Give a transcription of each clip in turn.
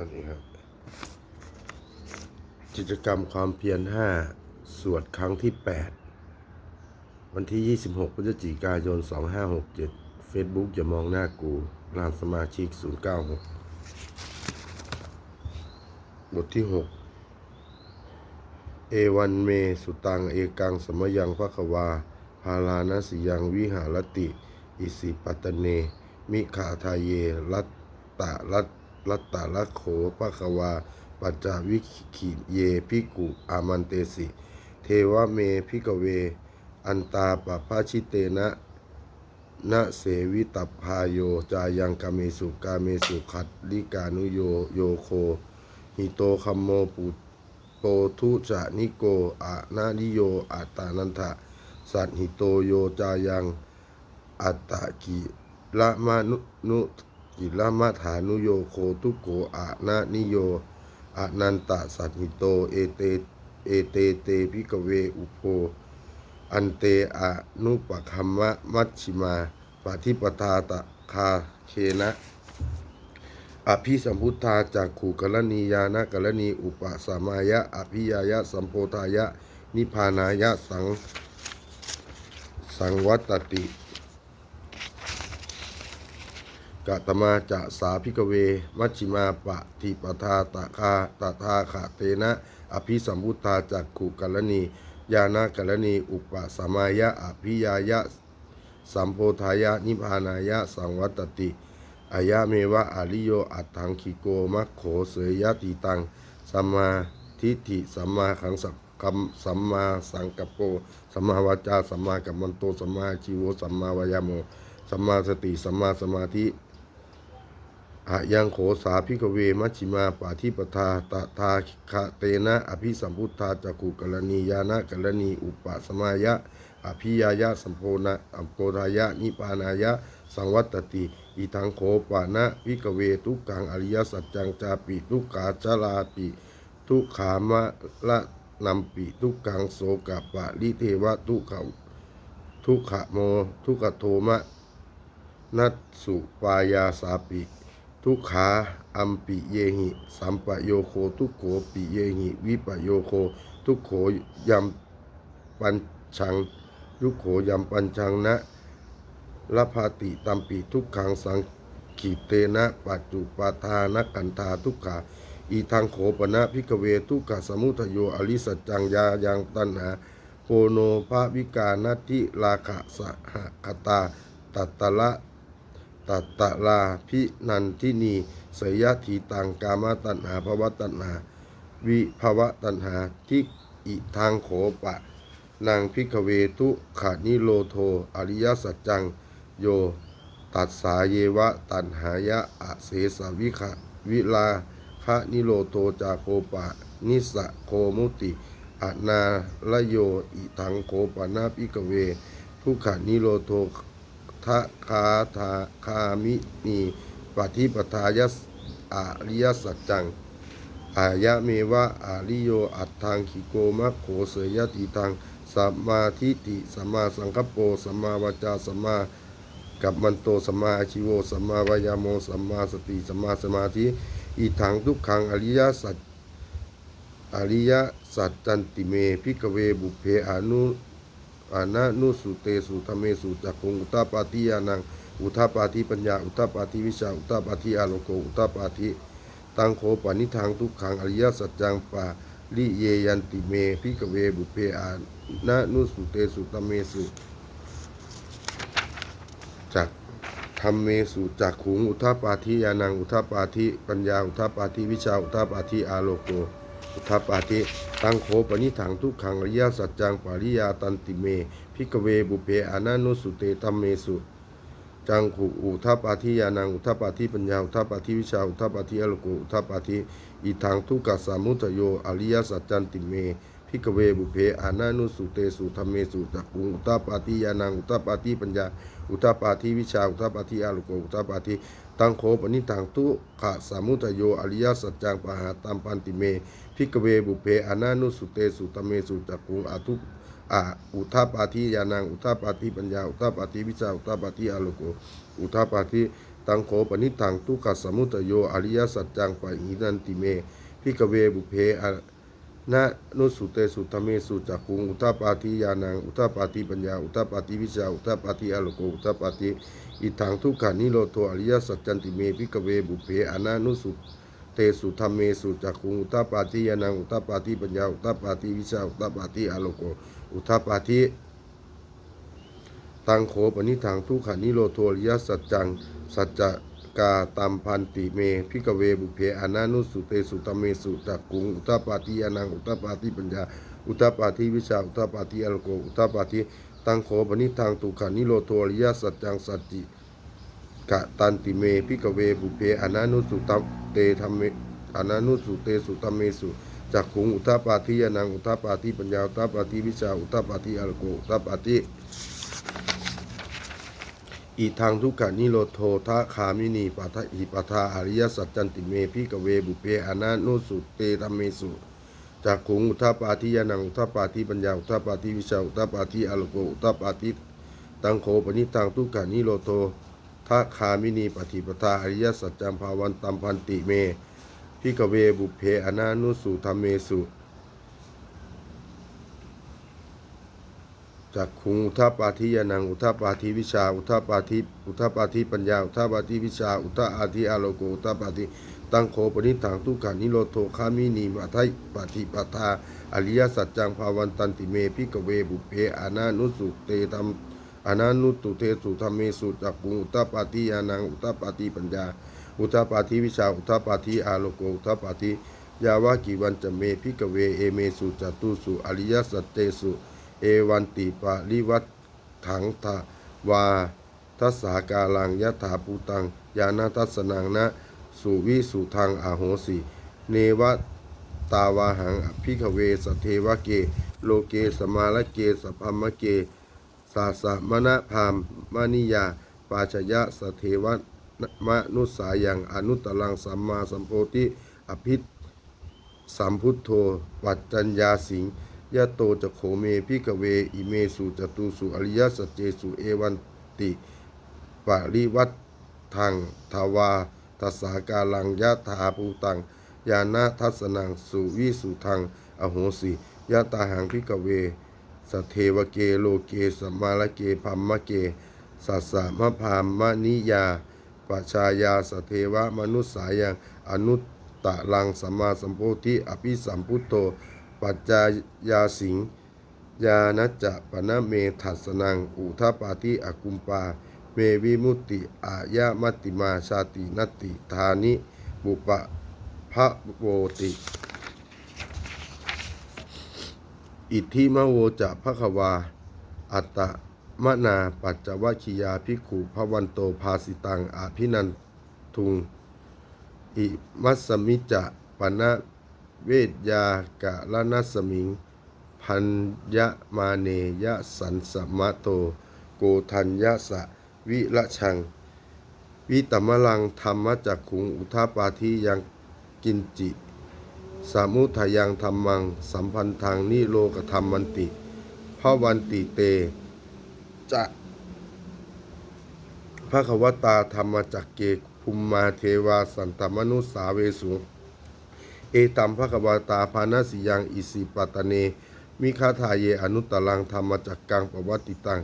วัสดีครับ กิจกรรมความเพียรห้าสวดครั้งที่ 8 วันที่ 26 พฤศจิกายน 2567 Facebook อย่ามองหน้ากูรานสมาชิก 096 บทที่ 6 เอวันเม สุตัง เอกัง สมยังพระควา พาลานสิยังวิหารติ อิสิปัตเน มิขาทาเย รัตตะรัต รัตตะรัตโขพระควา ปัจจาวิขิเยพิกุอามันเตสิ เทวเมพิกเว อันตาปภาชิเตนะนะเสวิตัพาโยจายังกาเมสุกาเมสุขัดลิกานุโยโยโค หิโตคัมโมปุโปทุจะนิโกอะนานิโยอัตตานันทะ สัตหิโตโยจายังอัตตะกิละมานุนุ กิลมาฐานุโยโคทุโกอะนะนิโยอะนันตะสัตหิโต เอเต เอเตเตพิกเวอุโพ อันเตอะนุปคัมมะมัชชิมาปฏิปทาตะคาเคนะอภิสัมพุทธาจากขู่กรณียานะกรณีอุปสมายะ อภิยายะ สัมโพธายะ นิพานายะ สัง สังวัตติ กตมาจะสาพิกเว มัชชิมาปะทิปทาตะคาตถาขะเตนะ อภิสัมพุทธาจากขุกรณียานะกรณี อุปสมายะอภิยายะ สัมโพธายะ นิพพานายะ สังวัตติ อายะเมวะอริโย อัตถังคิโก มัคโขเสยยะติตัง สัมมาทิฏฐิ สัมมาขังสักคำสัมมาสังกัปโป สัมมาวาจา สัมมากัมมันโต สัมมาชีโว สัมมาวายโม สัมมาสติ สัมมาสมาธิ อะยังโขสาพิกเวมัชิมาปาทิปทาตทาคะเตนะ อภิสัมพุทธาจักขุกรณียานะกรณี อุปสมายะ อภิยายะสัมโพนะอัมโพธายะ นิปานายะ สังวัตติอีทังโขปานะวิกเวทุกังอริยสัจจังจาปิทุกขาจาลาปิทุกขามะละนัมปิทุกังโสกปะลิเทวะทุกขะทุกขโม ทุกขโทมะนัตสุปายาสาปิ ทุกขาอัมปิเยหิสัมปะโยโคทุกโขปิเยหิวิปะโยโค ทุกโขยัมปัญชัง ทุกโขยัมปัญชังนะละพาติตัมปิทุกขังสังขีเตนะปัจจุปาทานกันธาทุกขาอีทางโขปนะพิกเวทุกขสมุทโยอริสัจจังยายังตันหาโปโนภาวิกานาทิราคะสหคตาตัตตะละ ตัตตะลาพินันทินีสยทีตังกามตัณหาภวตัณหา วิภวตัณหาทิอิทางโขปะ นางพิกเวทุขานิโลโท อริยสัจจัง โย ตัสสาเยวะตันหายะอเสสวิคะวิลาคะนิโรโตจาโคปะ นิสะโคมุติอนาลโยอิทังโคปะนาพิกเว ทุขานิโรโท ทะคาทาคามินีปฏิปทายสอาริยสัจจัง อายะเมวะอาริโยอัตทังคิโกมะโขเสยยติตังสัมมาทิฏฐิสัมมาสังกัปโปสัมมาวจาสัมมากัมมันโตสัมมาอาชิโวสัมมาวายาโมสัมมาสติสัมมาสมาธิอีถังทุกขังอริยสัจอริยสัจจันติเมพิกเวบุเพอนุ อานะนุสุเตสุธรรมเมสุจักขุงอุตตปาติยานังอุทธปาทิปัญญาอุทธปาทิวิชาอุทธปาทิอาโลโกอุทธปาทิตังโขปานิทางทุกขังอริยสัจจังปาลิเยยันติเมพิกเวบุเพอานะนุสุเตสุตเมสุจักธรรมเมสุจักขุงอุทธปาทิยานังอุทธปาทิปัญญาอุทธปาทิวิชาอุทธปาทิอาโลโกุทธปาทิตังโคปนิถังทุกขังอริยสัจจังปาริยาตันติเมพิกเวบุเพอานานุสุเตธรรมเมสุจังขุอุทัปปาทิยานังอุทัปปาทิปัญญาอุทัปปาทิวิชาอุทัปปาทิอโลโกอุทัปปาทิอีทางทุกขสามุทโยอริยสัจจันติเม พิกเวบุเพอานานุสุเตสุธรรมเมสุจักุงอุทัปาทิยานังอุทัปาทิปัญญา อุทัปาทิวิชาอุทัปาทิอโลโกอุทัปาทิตังโขปนิทังทุกขสามุทโยอริยสัจจังปหาตัมปันติเมพิกเวบุเพอานานุสุเตสุธรรมเมสุจักุงอาทุอะอุทาปาทิยานังอุทาปาทิปัญญาอุทาปาทิวิชาอุทาปาทิอาโลโกอุทาปาทิตังโขปนิทังทุกขสามุตโยอริยสัจจังปะหินันติเมพิกเวบุเพอะ นะนุสุเตสุธรรมเมสุจักขุงอุทปาทิยานังอุทปาทิปัญญาอุทปาทิวิชาอุทปาทิอโลโกอุทปาทิอิทังทุกขานิโรโทอริยสัจจันติเมพิกเวบุเพอนะนุสุเตสุธรรมเมสุจักขุงอุทปาทิยานังอุทปาทิปัญญาอุทปาทิวิชาอุทปาทิอโลโกอุทปาทิตังโขปนิทังทุกขานิโรโทอริยสัจจังสัจจ กาตัมพันติเมพิกเวบุเพอนานุสุเตสุตเมสุจักกุงอุตปาทิยานังอุตปาทิปัญญาอุตปาทิวิชาอุตปาทิอลโกอุตปาทิตังโขปนิทังทุขานิโรโทริยสัจจังสัจจิกะตันติเมพิกเวบุเพอนานุสุตเตธรรมเมอนานุสุเตสุตเมสุจักขุงอุตปาทิยานังอุตปาทิปัญญาอุตปาทิวิชาอุตปาทิอลโกอุตปาทิ อีทางทุกขานิโรโททะคามินีปัทหิปัทาอริยสัจจันติเมพิกเวบุเพอนานุสุเตธรรมเมสุจากขุงอุทปาทิยานังอุทปาทิปัญญาอุทปาทิวิชาอุทปาทิอลโกอุทปาทิตังโขปนิตังทุกขานิโรโททะคามินีปฏิปทาอริยสัจจังภาวันตัมพันติเมพิกเวบุเพอนานุสุธรรมเมสุ จากขุงอุทปาทิยานังอุทปาทิวิชา อุทปาทิอุทปาทิปัญญา อุทปาทิวิชา อุทอาทิอาโลโกอุทปาทิตังโขปนิถังทุกขานิโรโทคามินีมาไทยปฏิปทาอริยสัจจังภาวันตันติเมพิกเวบุเพอานานุสุเตธรรมอานานุตุเทสุธรรมเมสุจากขุงอุทปาทิยานังอุทปาทิปัญญา อุทปาทิวิชา อุทปาทิอาโลโกอุทปาทิยาวากิวันจะเมพิกเวเอเมสุจตุสุอริยสัจเตสุ เอวันติปะริวัตถังทาวาทัสสากาลังยะถาภูตัง ยานาทัสนังนะ สุวิสุทางอาโหสิ เนวตาวาหังอภิกเวสเทวเก โลเกสมาลเกสพัมมะเก สาสะมณพามมานิยา ปาชยะสเทวมนุสายังอนุตตรังสัมมาสัมโพธิอภิสัมพุทโธ ปัจจัญญาสิง ยะโตจะโขเมพิกเว อิเมสุจตุสุอริยสัจเจสุเอวันติปริวัตทังทาวาทัสสากาลังยะถาภูตัง ยานาทัสนังสุวิสุทัง อโหสิยะตาหังพิกเวสเทวเกโลเกสมมาลเกพัมมะเกสัสสะมะพามมะนิยาปชายาสเทวะมนุสสายังอนุตตะลังสัมมาสัมโพธิอภิสัมพุทโธ ปัจจายาสิงยานัจจะปนะเมทัสนัง อุทปาทิอกุมปา เมวิมุติอายะมติมาชาตินติธานิ บุปะพะโวติ อิทธิมโวจะภควา อัตตมนาปัจจวัคคียาภิกขุพวันโตภาสิตังอาภินันทุง อิมัสสมิจะปนะ เวทยากะละนัสมิง พันยะมาเนยะสันสมะโต โกทัญญะสะวิละชัง วิตมลังธรรมจักขุงอุทาปาทิยังกินจิ สามุทายังธรรมัง สัมพันธังนิโรกธรรมันติพระวันติเตจะพระขวตาธรรมจักเกภูมมาเทวาสันตมนุสสาเวสุ อตัมภควตาภาณสิยังอิสิปตเน มิคาทาเยอนุตตรังธรรมจักกังปวัตติตัง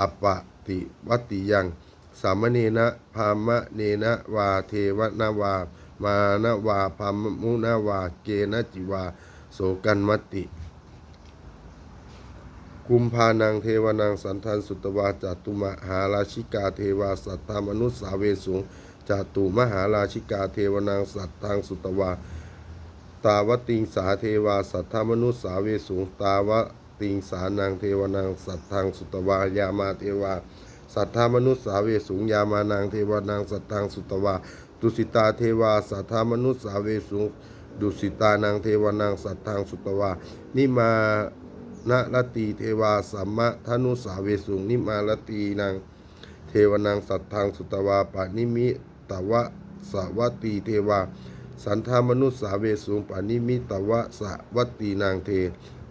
อปปติวัติยัง สามเณนะพามะเนนะวาเทวนาวา มานะวาพามมุนาวา เกนจิวา โสกันมติกุมภานังเทวนังสันทันสุตวาจตุมหาราชิกาเทวาสัตตามนุสสาเวสุงจตุมหาราชิกาเทวนังสัตตังสุตวา ตาวติงสาเทวาสัทธมนุสสาเวสุงตาวติงสานังเทวนังสัทธังสุตวายามาเทวา สัทธมนุสสาเวสุงยามานังเทวนังสัทธังสุตวาดุสิตาเทวาสัทธมนุสสาเวสุงดุสิตานังเทวนังสัทธังสุตวานิมานรตีเทวาสัมมะทนุสาเวสุงนิมารตีนังเทวนังสัทธังสุตวาปานิมิตวะสวัตีเทวา สันธามนุสสาเวสุงปานิมิตวะสะวัตตีนางเท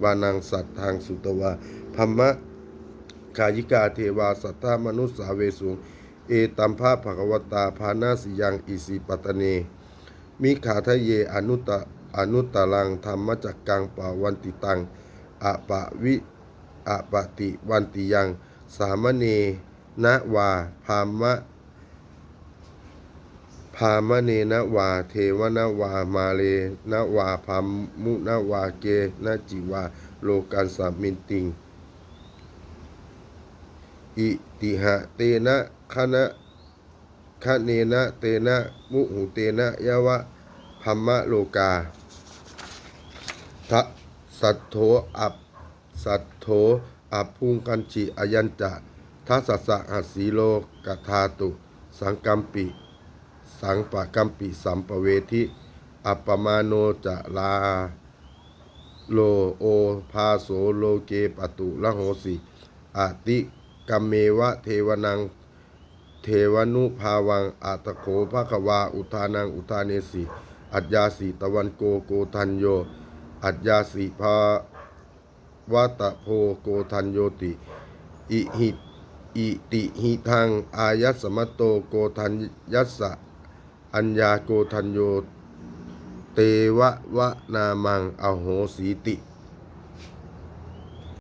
วานังสัตทางสุตวาพัมมะกายิกาเทวาสัทธามนุสสาเวสุงเอตัมภาภควตาภานาสิยังอิสิปตเน มิขาทะเยอนุตะอนุตตรังธรรมจักกังปาวันติตังอะปะวิอะปะติวันติยัง สามเณนะวาพามะ พามเนนวา เทวนวา มาเลนวาพามุนะวาเกนจิวา โลกันสามินติง อิติหะเตนะคณะคะเนนะเตนะ มุหุเตนะยะวะพัมมะโลกาทะสัทโธอัปสัทโธอัปพุงกันจิอยัญจะทัสสะสะหัสสีโลกธาตุ สังกัมปิ สังปะกัมปิสัมปเวทิอัปปมาโนจะลาโลโอภาโสโลเกปตุละโหสิอาติกัมเมวะเทวนัง เทวนุภาวังอาตโขภควา อุทานังอุทาเนสิอัจยาสีตะวันโกโกทันโย อัจยาสีภาวตะโพโกทันโยติ อิหิอิติหิทังอายัสมตโตโกทันยัสสะ อัญญาโกทันโย เตวะวะนามังอโหสีติ